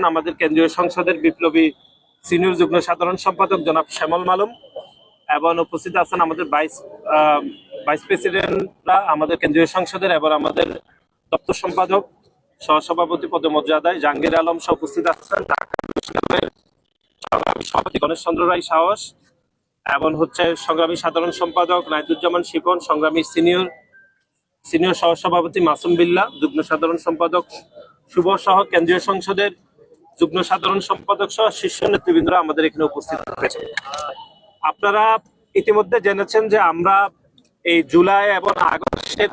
আমাদের কেন্দ্রীয় সংসদের বিপ্লবী সিনিয়র যুগ্ম সাধারণ সম্পাদক জনাব শ্যামল মালুম এবং উপস্থিত আছেন আমাদের ভাইস ভাইস প্রেসিডেন্টরা আমাদের কেন্দ্রীয় সংসদের এবং আমাদের দপ্তর সম্পাদক, সহসভাপতি পদমর্যাদায় জাহাঙ্গীর আলম সহ উপস্থিত আছেন সভাপতি গণেশ চন্দ্র রায় সাহস এবং হচ্ছে সংগ্রামী সাধারণ সম্পাদক নাইদুজ্জামান শিপন, সংগ্রামী সিনিয়র সিনিয়র সহসভাপতি মাসুম বিল্লাহ যুগ্ম সাধারণ সম্পাদক শুভ সহ কেন্দ্রীয় সংসদের যুগ্ম সাধারণ সম্পাদক সহ শীর্ষ নেতৃবৃন্দরা আমাদের এখানে উপস্থিত হয়েছে আপনারা ইতিমধ্যে জেনেছেন যে আমরা এই জুলাই এবং আগস্টের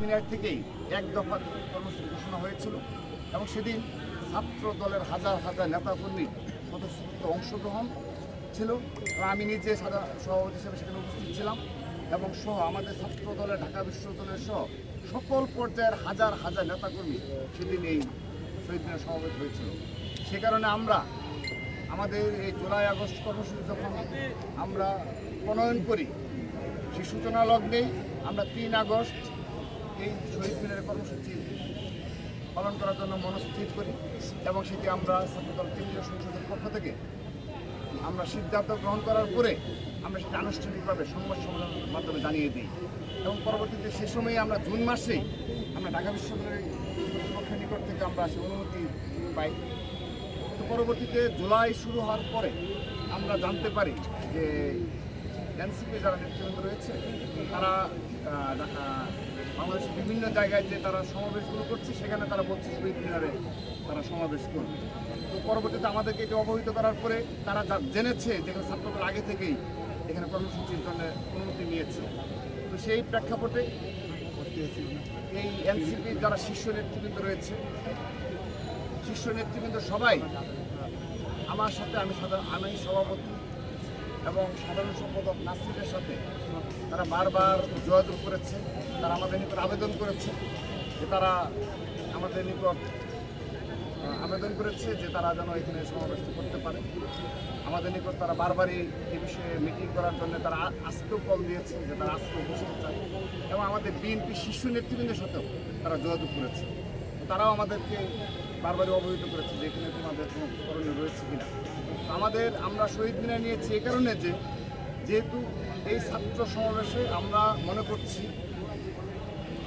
মিনার থেকেই এক দফা কর্মসূচি ঘোষণা হয়েছিল এবং সেদিন ছাত্র দলের হাজার হাজার নেতাকর্মী সদস্য অংশগ্রহণ ছিল আমি নিজে সাদা সভাপতি হিসেবে সেখানে উপস্থিত ছিলাম এবং সহ আমাদের ছাত্র দলের ঢাকা বিশ্ববিদ্যালয়ের সহ সকল পর্যায়ের হাজার হাজার নেতাকর্মী সেদিন এই শহীদ মিনার সমাবেশ হয়েছিল। সে কারণে আমরা আমাদের এই জুলাই আগস্ট কর্মসূচি যখন আমরা প্রণয়ন করি, সেই সূচনা আমরা তিন আগস্ট এই শহীদ মিনারের কর্মসূচি পালন করার জন্য মনস্থির করি এবং সেটি আমরা ছাত্রদল কেন্দ্রীয় সংসদের পক্ষ থেকে আমরা সিদ্ধান্ত গ্রহণ করার পরে আমরা সেটা আনুষ্ঠানিকভাবে সংবাদ সম্মেলনের মাধ্যমে জানিয়ে দিই। এবং পরবর্তীতে সে সময়ে আমরা জুন মাসেই আমরা ঢাকা বিশ্ববিদ্যালয়ের কর্তৃপক্ষের নিকট থেকে আমরা সে অনুমতি পাই। তো পরবর্তীতে জুলাই শুরু হওয়ার পরে আমরা জানতে পারি যে এনসিপি যারা নেতৃবৃন্দ রয়েছে, তারা বাংলাদেশের বিভিন্ন জায়গায় যে তারা সমাবেশগুলো করছে, সেখানে তারা বলছে শহীদ মিনারে তারা সমাবেশ করবে। তো পরবর্তীতে আমাদেরকে এটি অবহিত করার পরে তারা জেনেছে, যেখানে ছাত্রদল আগে থেকেই এখানে কর্মসূচির জন্য অনুমতি নিয়েছে, তো সেই প্রেক্ষাপটে এই এনসিপির যারা শীর্ষ নেতৃবৃন্দ রয়েছে, শীর্ষ নেতৃবৃন্দ সবাই আমার সাথে আমি সাধারণ, আমি সভাপতি এবং সাধারণ সম্পাদক নাসিরের সাথে তারা বারবার যোগাযোগ করেছে, তারা আমাদের নিকট আবেদন করেছে যে তারা আমাদের নিকট আবেদন করেছে যে তারা যেন এখানে সমাবেশটা করতে পারে। আমাদের নিকট তারা বারবারই এই বিষয়ে মিটিং করার জন্য তারা আজকেও কল দিয়েছে যে তারা আজকে উপস্থিত চায় এবং আমাদের বিএনপি শীর্ষ নেতৃবৃন্দের সাথেও তারা যোগাযোগ করেছে। তারাও আমাদেরকে বারবারই অবহিত করেছে যে এখানে তোমাদের কোনো করণীয় রয়েছে। আমাদের আমরা শহীদ মিনার নিয়েছি এ কারণে যে, যেহেতু এই ছাত্র সমাবেশে আমরা মনে করছি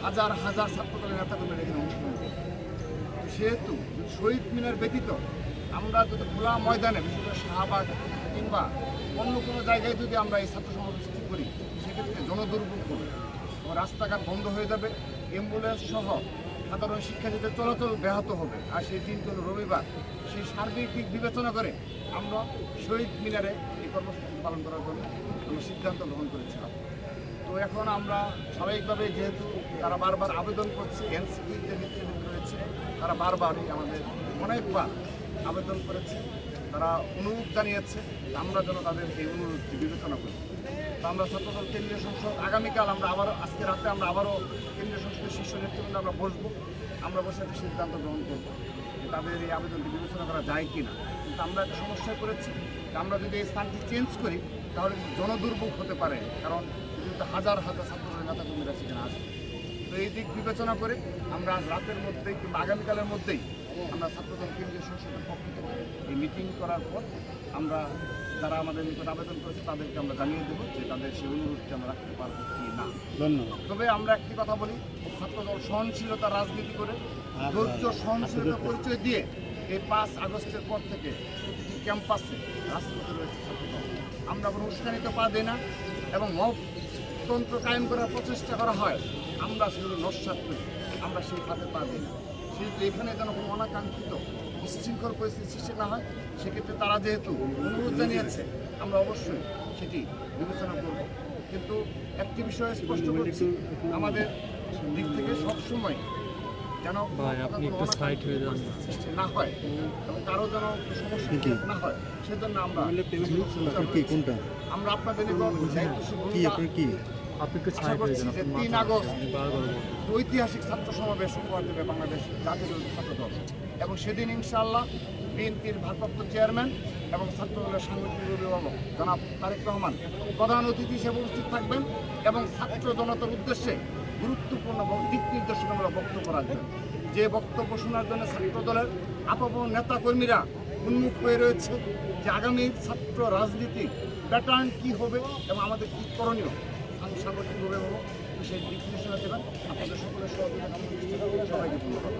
হাজার হাজার ছাত্রদলের নেতাকর্মীরা এখানে করবে। সেহেতু শহীদ মিনার ব্যতীত আমরা যদি খোলা ময়দানে, বিশেষ করে শাহবাগ কিংবা অন্য কোনো জায়গায় যদি আমরা এই ছাত্র সমাবেশ করি, সেক্ষেত্রে জনদুর্ভোগ এবং রাস্তাঘাট বন্ধ হয়ে যাবে অ্যাম্বুলেন্স সহ সাধারণ শিক্ষার্থীদের চলাচল ব্যাহত হবে। আর সেই দিন রবিবার। সেই সার্বিক দিক বিবেচনা করে আমরা শহীদ মিনারে এই কর্মসূচি পালন করার জন্য আমরা সিদ্ধান্ত গ্রহণ করেছিলাম। তো এখন আমরা স্বাভাবিকভাবে যেহেতু তারা বারবার আবেদন করছে এনসিপির যে নেতৃবৃন্দ রয়েছে, তারা বারবারই আমাদের অনেকবার আবেদন করেছে। তারা অনুরোধ জানিয়েছে, আমরা যেন তাদের এই অনুরোধটি বিবেচনা করি। তো আমরা ছাত্রদল কেন্দ্রীয় সংসদ, আগামীকাল আমরা আবারও, আজকে রাতে আমরা আবারও কেন্দ্রীয় সংসদের শীর্ষ নেতৃবৃন্দ আমরা বসবো। আমরা বসে একটা সিদ্ধান্ত গ্রহণ করব তাদের এই আবেদনটি বিবেচনা করা যায় কি না কিন্তু আমরা একটা সমস্যায় পড়েছি আমরা যদি এই স্থানটি চেঞ্জ করি, তাহলে জনদুর্ভোগ হতে পারে। কারণ কিন্তু হাজার হাজার ছাত্রদের নেতাকর্মীরা সেখানে আসবে। তো এই দিক বিবেচনা করে আমরা রাতের মধ্যেই কিংবা আগামীকালের মধ্যেই আমরা ছাত্রদল কেন্দ্রীয় সংসদের পক্ষ থেকে এই মিটিং করার পর আমরা যারা আমাদের নিকট আবেদন করেছে তাদেরকে আমরা জানিয়ে দেবো যে তাদের সেই অনুরোধটি আমরা রাখতে পারব কি না। ধন্যবাদ। তবে আমরা একটি কথা বলি ছাত্রদল সহনশীলতা রাজনীতি করে ধৈর্য সহনশীলতা পরিচয় দিয়ে এই পাঁচ আগস্টের পর থেকে প্রতিটি ক্যাম্পাসে রাজপথে রয়েছে ছাত্রদল। আমরা কোনো উস্কানিতে পা দিই না এবং মতন্ত্র কায়েম করার প্রচেষ্টা করা হয় আমরা সেগুলো নস্বাত করি আমরা সেই খাতে পা দিই না। সেহেতু এখানে যেন কোনো অনাকাঙ্ক্ষিত বিশৃঙ্খল পরিস্থিতি সৃষ্টি না হয় সেক্ষেত্রে তারা যেহেতু অনুরোধ জানিয়েছে আমরা অবশ্যই সেটি বিবেচনা করব। কিন্তু একটি বিষয় স্পষ্ট করছি আমাদের দিক থেকে সবসময় যেন ভাই, আপনি একটু হয়ে যান। সৃষ্টি না হয় এবং কারও যেন সমস্যা না হয় সেজন্য আমরা আমরা আপনাদের নিকট দায়িত্বশীল কি? তিন আগস্ট। ঐতিহাসিক ছাত্র সমাবেশ উপহার দেবে বাংলাদেশ জাতীয় ছাত্র দল এবং সেদিন ইনশাআল্লাহ বিএনপির ভারপ্রাপ্ত চেয়ারম্যান এবং ছাত্র দলের সাংগঠনিক অভিভাবক জনাব তারেক রহমান প্রধান অতিথি হিসেবে উপস্থিত থাকবেন এবং ছাত্র জনতার উদ্দেশ্যে গুরুত্বপূর্ণ দিক নির্দেশনামূলক বক্তব্য রাখবেন। যে বক্তব্য শোনার জন্য ছাত্র দলের আপাবন নেতা কর্মীরা উন্মুখ হয়ে রয়েছে যে আগামী ছাত্র রাজনীতি প্যাটার্ন কি হবে এবং আমাদের কি করণীয়? সাংগঠনিক অভিভাবক সেই দিক নির্দেশনা দেবেন। আপনাদের সকলের সহযোগিতা সবাইকে ধন্যবাদ।